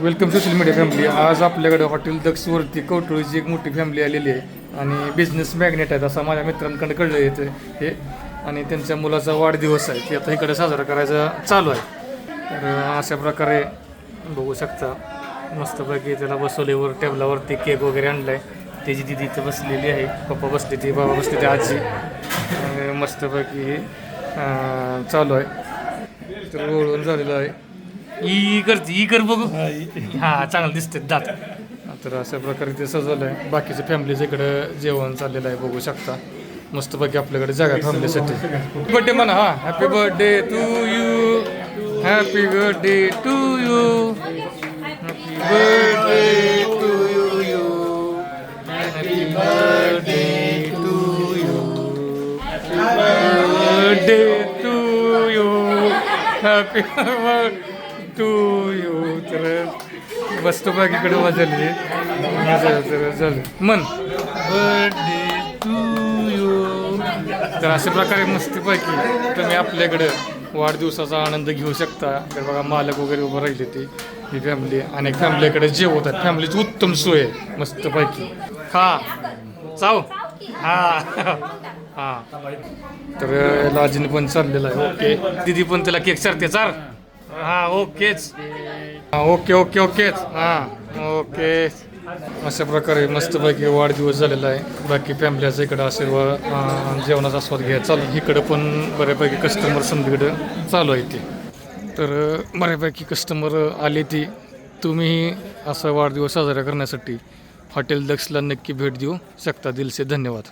Welcome social media family आज आपल्याकडे hotel दक्षवरती कवटोळीची एक मोठी फॅमिली आलेली आहे. आणि बिझनेस मॅग्नेट आहेत असं माझ्या मित्रांकडे कळलं येतं हे. आणि त्यांच्या मुलाचा वाढदिवस आहे. ते आता इकडे साजरा करायचा चालू आहे. तर अशा प्रकारे बघू शकता. मस्तपैकी त्याला बसवल्यावर टेबलावरती केक वगैरे आणला आहे त्याची दिदी इथे बसलेली आहे. पप्पा बसले ते बाबा बसले ते आजी. मस्तपैकी हे, चालू आहे. तर ओळून झालेलं आहे. ई करते ई कर बघू. हा चांगलं दिसते दात. तर अशा प्रकारे ते सजवलं आहे बाकीच्या फॅमिलीचं इकडं जेवण चाललेलं आहे बघू शकता. मस्तपैकी आपल्याकडे जागा फॅमिलीसाठी बर्थडे म्हणा हा. Happy birthday to you happy birthday to you happy birthday to you happy birthday to you birthday to you happy to you तर मस्त बाकीकडे वाजवली तर झालं मन. Birthday to you. तर अशा प्रकारे मस्तपैकी तुम्ही आपल्याकडं वाढदिवसाचा आनंद घेऊ शकता. तर बघा मालक वगैरे उभं राहिले ते. ही फॅमिली आणि फॅमिलीकडे जेवतात. फॅमिलीची उत्तम सोय आहे. मस्तपैकी. खा. चाव. हा. हा. तर लाजीने पण चाललेला आहे. ओके. दिदी पण त्याला केक चारते चार हा ओकेच. Okay okay ओकेच. हा ओके. अशा प्रकारे मस्तपैकी वाढदिवस झालेला आहे. बाकी फॅमिलीचा इकडं आशीर्वाद जेवणाचा आस्वाद घ्या. चालू इकडं पण बऱ्यापैकी कस्टमर संधीकडं चालू आहे ते. तर बऱ्यापैकी कस्टमर आले ती. तुम्ही असा वाढदिवस साजरा करण्यासाठी हॉटेल दक्षला नक्की भेट देऊ. शकता दिलसे धन्यवाद.